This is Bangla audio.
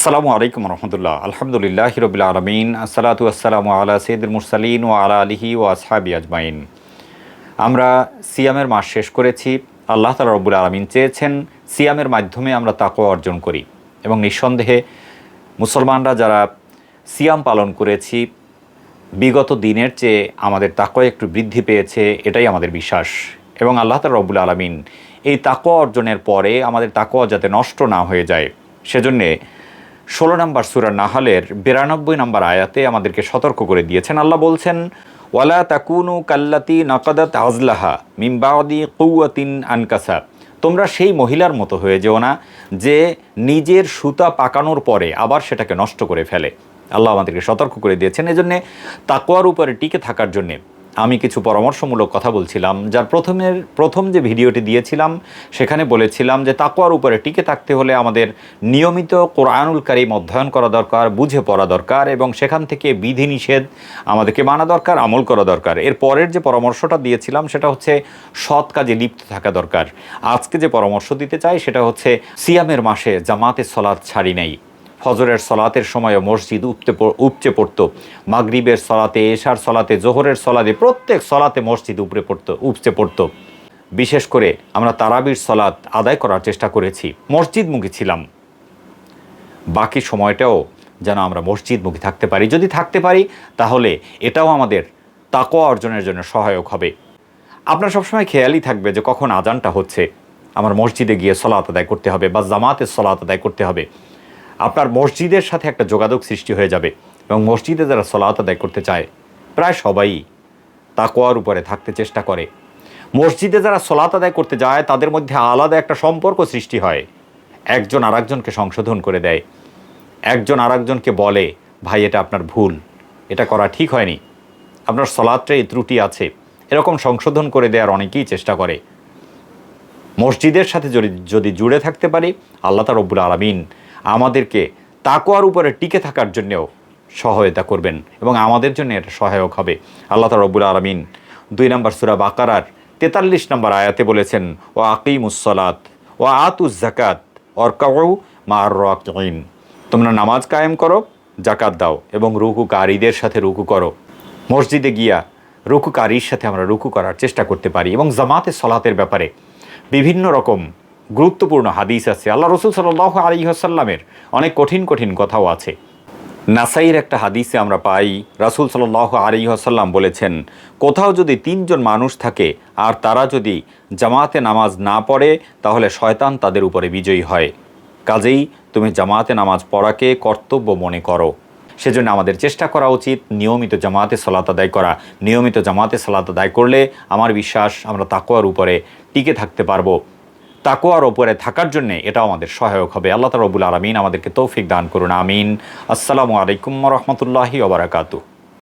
আসসালামু আলাইকুম রহমতুল্লাহ। আলহামদুলিল্লাহ হিরবিল আলমিন। আসসালাতু আসসালামু আলা সৈদুল মুরসালিন ও আলা আলিহি ও আসহাবি আজমাইন। আমরা সিয়ামের মাস শেষ করেছি। আল্লাহ তালা রব্বুল আলমিন চেয়েছেন সিয়ামের মাধ্যমে আমরা তাকওয়া অর্জন করি। এবং নিঃসন্দেহে মুসলমানরা যারা সিয়াম পালন করেছি, বিগত দিনের চেয়ে আমাদের তাকওয়া একটু বৃদ্ধি পেয়েছে, এটাই আমাদের বিশ্বাস। এবং আল্লাহ তালা রব্বুল আলমিন এই তাকওয়া অর্জনের পরে আমাদের তাকওয়া যাতে নষ্ট না হয়ে যায়, সেজন্যে ষোলো নম্বর সুরা নাহালের বিরানব্বই নম্বর আয়াতে আমাদেরকে সতর্ক করে দিয়েছেন। আল্লাহ বলছেন, ওয়ালা তাকুনু কাল্লাতি নাকাদাত আজলাহা মিমবাদি কৌয়াতিন আনকাসা। তোমরা সেই মহিলার মতো হয়ে যেও না যে নিজের সুতা পাকানোর পরে আবার সেটাকে নষ্ট করে ফেলে। আল্লাহ আমাদেরকে সতর্ক করে দিয়েছেন। এজন্যে তাকোয়ার উপরে টিকে থাকার জন্যে আমি কিছু পরামর্শমূলক কথা বলছিলাম, যার প্রথমের, প্রথম যে ভিডিওটি দিয়েছিলাম, সেখানে বলেছিলাম যে তাকোয়ার উপরে টিকে থাকতে হলে আমাদের নিয়মিত কোরআনুল কারিম অধ্যয়ন করা দরকার, বুঝে পড়া দরকার এবং সেখান থেকে বিধিনিষেধ আমাদেরকে মানা দরকার, আমল করা দরকার। এর পরের যে পরামর্শটা দিয়েছিলাম, সেটা হচ্ছে সৎ কাজে লিপ্ত থাকা দরকার। আজকে যে পরামর্শ দিতে চাই, সেটা হচ্ছে সিয়ামের মাসে জামাতে সলাদ ছাড়ি নেই। ফজরের সলাতের সময় মসজিদ উপচে প- উপচে পড়তো। মাগরিবের সলাতে, এশার সলাতে, জোহরের সলাতে, প্রত্যেক সলাতে মসজিদ উপরে পড়তো, উপচে পড়তো। বিশেষ করে আমরা তারাবির সলাত আদায় করার চেষ্টা করেছি, মসজিদমুখী ছিলাম। বাকি সময়টাও যেন আমরা মসজিদমুখী থাকতে পারি। যদি থাকতে পারি, তাহলে এটাও আমাদের তাকওয়া অর্জনের জন্য সহায়ক হবে। আপনার সবসময় খেয়ালই থাকবে যে কখন আজানটা হচ্ছে। আমার মসজিদে গিয়ে সলাত আদায় করতে হবে বা জামাতের সলাত আদায় করতে হবে। আপনার মসজিদের সাথে একটা যোগাযোগ সৃষ্টি হয়ে যাবে এবং মসজিদে যারা সলাত আদায় করতে চায়, প্রায় সবাই তাকোয়ার উপরে থাকতে চেষ্টা করে। মসজিদে যারা সলাত আদায় করতে যায়, তাদের মধ্যে আলাদা একটা সম্পর্ক সৃষ্টি হয়। একজন আরেকজনকে সংশোধন করে দেয়। একজন আরেকজনকে বলে, ভাই, এটা আপনার ভুল। এটা করা ঠিক হয়নি। আপনার সলাত্রে এই ত্রুটি আছে। এরকম সংশোধন করে দেওয়ার অনেকেই চেষ্টা করে। মসজিদের সাথে যদি যদি জুড়ে থাকতে পারি, আল্লাহ তার রব্বুল আলমিন আমাদেরকে তাকোয়ার উপরে টিকে থাকার জন্যেও সহায়তা করবেন এবং আমাদের জন্য এটা সহায়ক হবে। আল্লাহ রব্বুল আলমিন দুই নম্বর সুরা বাকারার তেতাল্লিশ নম্বর আয়াতে বলেছেন ও আকিমুসলাত ও আতুজ জাকাত অর্কাউ মা রাকিন তোমরা নামাজ কায়েম করো জাকাত দাও এবং রুকুকারীদের সাথে রুকু করো। মসজিদে গিয়া রুকুকারীর সাথে আমরা রুকু করার চেষ্টা করতে পারি এবং জামাতে সলাতের ব্যাপারে বিভিন্ন রকম গুরুত্বপূর্ণ হাদিস আছে। আল্লাহ রসুল সাল্লাহ আলী আসাল্লামের অনেক কঠিন কঠিন কথাও আছে। নাসাইর একটা হাদিসে আমরা পাই, রাসুল সাল্লাহ আলী আসাল্লাম বলেছেন, কোথাও যদি তিনজন মানুষ থাকে আর তারা যদি জামাতে নামাজ না পড়ে, তাহলে শয়তান তাদের উপরে বিজয়ী হয়। কাজেই তুমি জামাতে নামাজ পড়াকে কর্তব্য মনে করো। সেজন্য আমাদের চেষ্টা করা উচিত নিয়মিত জামাতে সালাত আদায় করা। নিয়মিত জামাতে সালাত আদায় করলে আমার বিশ্বাস আমরা তাকোয়ার উপরে টিকে থাকতে পারব। তাকোয়ার ওপরে থাকার জন্য এটাও আমাদের সহায়ক হবে। আল্লাহ রবুল আলমিন আমাদেরকে তৌফিক দান করুন, আমিন। আসসালামু আলাইকুম রহমতুল্লাহি ওবরাকাতু